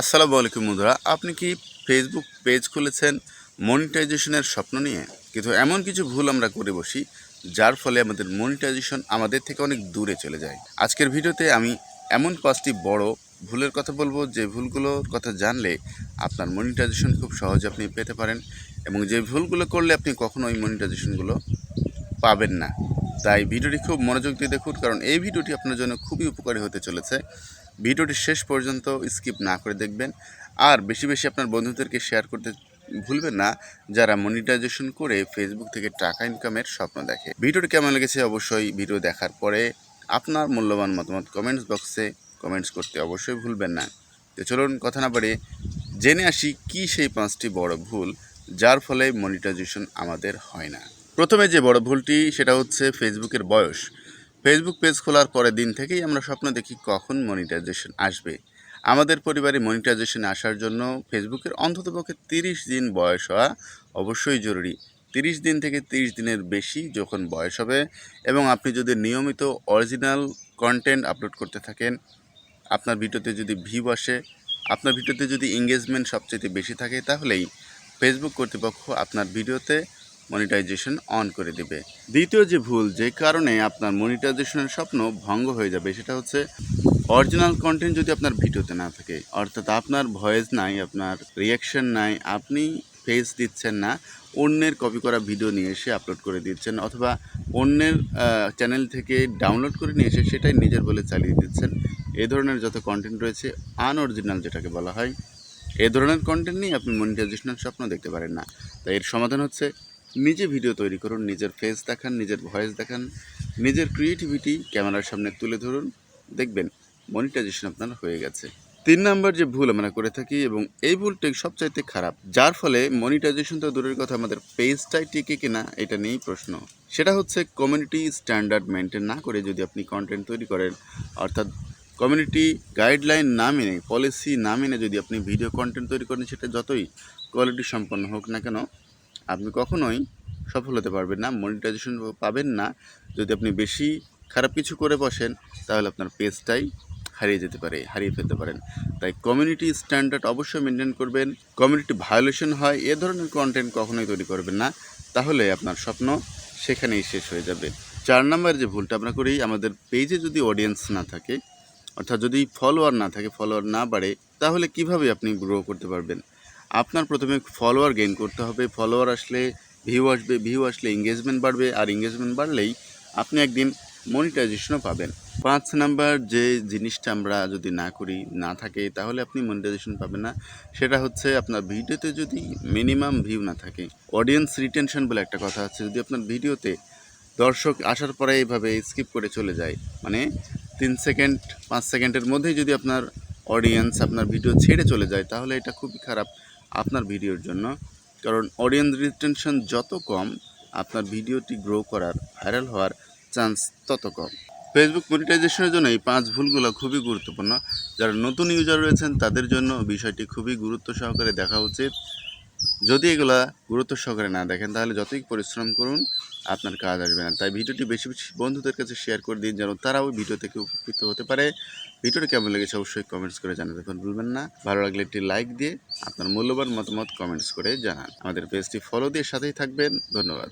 আসসালামু আলাইকুম বন্ধুরা, আপনি কি ফেসবুক পেজ খুলেছেন মনিটাইজেশনের স্বপ্ন নিয়ে? কিন্তু এমন কিছু ভুল আমরা করে বসি, যার ফলে আমাদের মনিটাইজেশন আমাদের থেকে অনেক দূরে চলে যায়। আজকের ভিডিওতে আমি এমন পাঁচটি বড় ভুলের কথা বলব, যে ভুলগুলোর কথা জানলে আপনার মনিটাইজেশন খুব সহজে আপনি পেতে পারেন এবং যে ভুলগুলো করলে আপনি কখনো ওই মনিটাইজেশনগুলো পাবেন না। তাই ভিডিওটি খুব মনোযোগ দিয়ে দেখুন, কারণ এই ভিডিওটি আপনার জন্য খুবই উপকারী হতে চলেছে। ভিডিওটি শেষ পর্যন্ত স্কিপ না করে দেখবেন। আর বেশি বেশি আপনার বন্ধুদেরকে শেয়ার করতে ভুলবেন না, যারা মনিটাইজেশন করে ফেসবুক থেকে টাকা ইনকামের স্বপ্ন দেখে। ভিডিওটি কেমন লেগেছে অবশ্যই ভিডিও দেখার পরে আপনার মূল্যবান মতামত কমেন্টস বক্সে কমেন্টস করতে অবশ্যই ভুলবেন না। তো চলুন কথা না বাড়িয়ে জেনে আসি কি সেই পাঁচটি বড় ভুল যার ফলে মনিটাইজেশন আমাদের হয় না। প্রথমে যে বড় ভুলটি, সেটা হচ্ছে ফেসবুকের বয়স। ফেসবুক পেজ খোলার পরের দিন থেকেই আমরা স্বপ্ন দেখি কখন মনিটাইজেশন আসবে। আমাদের পরিবারে মনিটাইজেশন আসার জন্য ফেসবুকের অন্ততপক্ষে তিরিশ দিন বয়স হওয়া অবশ্যই জরুরি। তিরিশ দিন থেকে তিরিশ দিনের বেশি যখন বয়স হবে এবং আপনি যদি নিয়মিত অরিজিনাল কন্টেন্ট আপলোড করতে থাকেন, আপনার ভিডিওতে যদি ভিউ আসে, আপনার ভিডিওতে যদি এঙ্গেজমেন্ট সবচেয়ে বেশি থাকে, তাহলেই ফেসবুক কর্তৃপক্ষ আপনার ভিডিওতে মনিটাইজেশন অন করে দেবে। দ্বিতীয় যে ভুল, যে কারণে আপনার মনিটাইজেশনের স্বপ্ন ভঙ্গ হয়ে যাবে, সেটা হচ্ছে অরিজিনাল কন্টেন্ট যদি আপনার ভিডিওতে না থাকে, অর্থাৎ আপনার ভয়েস নাই, আপনার রিয়াকশন নাই, আপনি ফেস দিচ্ছেন না, অন্যের কপি করা ভিডিও নিয়ে এসে আপলোড করে দিচ্ছেন, অথবা অন্যের চ্যানেল থেকে ডাউনলোড করে নিয়ে এসে সেটাই নিজের বলে চালিয়ে দিচ্ছেন, এ ধরনের যত কন্টেন্ট রয়েছে আনঅরিজিনাল যেটাকে বলা হয়, এ ধরনের কন্টেন্ট নিয়ে আপনি মনিটাইজেশনের স্বপ্ন দেখতে পারেন না। তাই এর সমাধান হচ্ছে নিজে ভিডিও তৈরি করুন, নিজের ফেস দেখান, নিজের ভয়েস দেখান, নিজের ক্রিয়েটিভিটি ক্যামেরার সামনে তুলে ধরুন, দেখবেন মনিটাইজেশন আপনার হয়ে গেছে। তিন নাম্বার যে ভুল আমরা করে থাকি এবং এই ভুলটা সবচাইতে খারাপ, যার ফলে মনিটাইজেশন তো দূরের কথা, আমাদের পেজটাই টিকে কিনা, এটা নিয়েই প্রশ্ন। সেটা হচ্ছে কমিউনিটি স্ট্যান্ডার্ড মেনটেন না করে যদি আপনি কন্টেন্ট তৈরি করেন, অর্থাৎ কমিউনিটি গাইডলাইন না মেনে পলিসি না মেনে যদি আপনি ভিডিও কন্টেন্ট তৈরি করেন, সেটা যতই কোয়ালিটি সম্পন্ন হোক না কেন আপনি কখনোই সফল হতে পারবেন না মনিটাইজেশন পাবেন না। যদি আপনি বেশি খারাপ কিছু করে বসেন, তাহলে আপনার পেজটাই হারিয়ে যেতে পারে, হারিয়ে ফেলতে পারেন। তাই কমিউনিটি স্ট্যান্ডার্ড অবশ্যই মেনটেন করবেন। কমিউনিটি ভায়োলেশন হয়, এ ধরনের কন্টেন্ট কখনোই তৈরি করবেন না। তাহলে আপনার স্বপ্ন সেখানেই শেষ হয়ে যাবে। চার নাম্বার যে ভুলটা আমরা করি, আমাদের পেজে যদি অডিয়েন্স না থাকে, অর্থাৎ যদি ফলোয়ার না থাকে ফলোয়ার না বাড়ে, তাহলে কীভাবে আপনি গ্রো করতে পারবেন? আপনার প্রথমে ফলোয়ার গেইন করতে হবে। ফলোয়ার আসলে ভিউ আসবে ভিউ আসলে এঙ্গেজমেন্ট বাড়বে আর এঙ্গেজমেন্ট বাড়লেই আপনি একদিন মনিটাইজেশনও পাবেন। পাঁচ নাম্বার যে জিনিসটা আমরা যদি না করি, না থাকে, তাহলে আপনি মনিটাইজেশন পাবেন না। সেটা হচ্ছে আপনার ভিডিওতে যদি মিনিমাম ভিউ না থাকে অডিয়েন্স রিটেনশন বলে একটা কথা আছে, যদি আপনার ভিডিওতে দর্শক আসার পরে এইভাবে স্কিপ করে চলে যায় মানে তিন সেকেন্ড পাঁচ সেকেন্ডের মধ্যেই যদি আপনার অডিয়েন্স আপনার ভিডিও ছেড়ে চলে যায়, তাহলে এটা খুবই খারাপ আপনার ভিডিওর জন্য। কারণ অডিয়েন্স রিটেনশন যত কম, আপনার ভিডিওটি গ্রো করার ভাইরাল হওয়ার চান্স তত কম। ফেসবুক মনিটাইজেশনের জন্য এই পাঁচ ভুলগুলো খুবই গুরুত্বপূর্ণ। যারা নতুন ইউজার রয়েছেন, তাদের জন্য বিষয়টি খুবই গুরুত্ব সহকারে দেখা উচিত। যদি এগুলা গুরুত্ব সহকারে না দেখেন, তাহলে যতই পরিশ্রম করুন, আপনার কাজ আসবে না। তাই ভিডিওটি বেশি বেশি বন্ধুদের কাছে শেয়ার করে দিন, যেন তারাও ভিডিও থেকে উপকৃত হতে পারে। ভিডিওটি কেমন লেগেছে অবশ্যই কমেন্টস করে জানাতে ভুলবেন না। ভালো লাগলে একটি লাইক দিয়ে আপনার মূল্যবান মতামত কমেন্টস করে জানান। আমাদের পেজটি ফলো দিয়ে সাথেই থাকবেন। ধন্যবাদ।